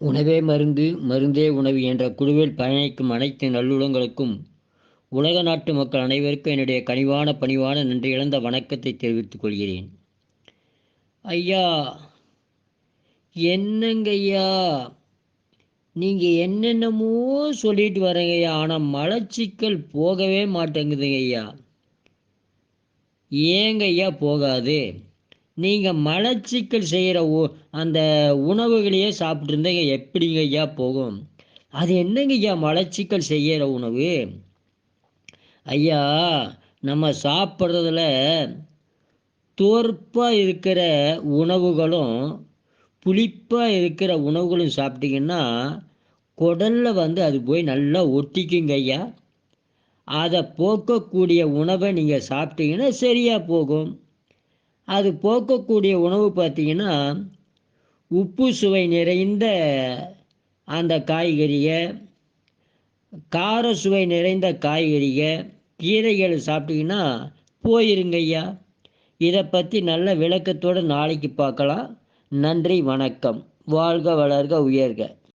உணவே மருந்து மருந்தே உணவு என்ற குழுவில் பயணிக்கும் அனைத்து நல்லுளங்களுக்கும் உலக நாட்டு மக்கள் அனைவருக்கும் என்னுடைய கனிவான பணிவான நன்றி இழந்த வணக்கத்தை தெரிவித்துக் கொள்கிறேன். ஐயா என்னங்கய்யா? நீங்கள் என்னென்னமோ சொல்லிட்டு வரீங்கய்யா ஆனால் மலச்சிக்கல் போகவே மாட்டேங்குதுங்க ஐயா ஏங்க ஐயா போகாது. நீங்கள் மலச்சிக்கல் செய்கிற அந்த உணவுகளையே சாப்பிட்ருந்தீங்க எப்படிங்க ஐயா போகும்? அது என்னங்க ஐயா மலச்சிக்கல் செய்கிற உணவு? ஐயா நம்ம சாப்பிட்றதுல தோற்பாக இருக்கிற உணவுகளும் புளிப்பாக இருக்கிற உணவுகளும் சாப்பிட்டிங்கன்னா குடலில் வந்து அது போய் நல்லா ஒட்டிக்குங்க ஐயா. அதை போக்கக்கூடிய உணவை நீங்கள் சாப்பிட்டீங்கன்னா சரியாக போகும். அது போக்கக்கூடிய உணவு பார்த்தீங்கன்னா உப்பு சுவை நிறைந்த அந்த காய்கறியை கார சுவை நிறைந்த காய்கறியை கீரைகள் சாப்பிட்டீங்கன்னா போயிருங்க ஐயா இதை பற்றி நல்ல விளக்கத்தோடு நாளைக்கு பார்க்கலாம். நன்றி வணக்கம். வாழ்க வளர்க உயர்க.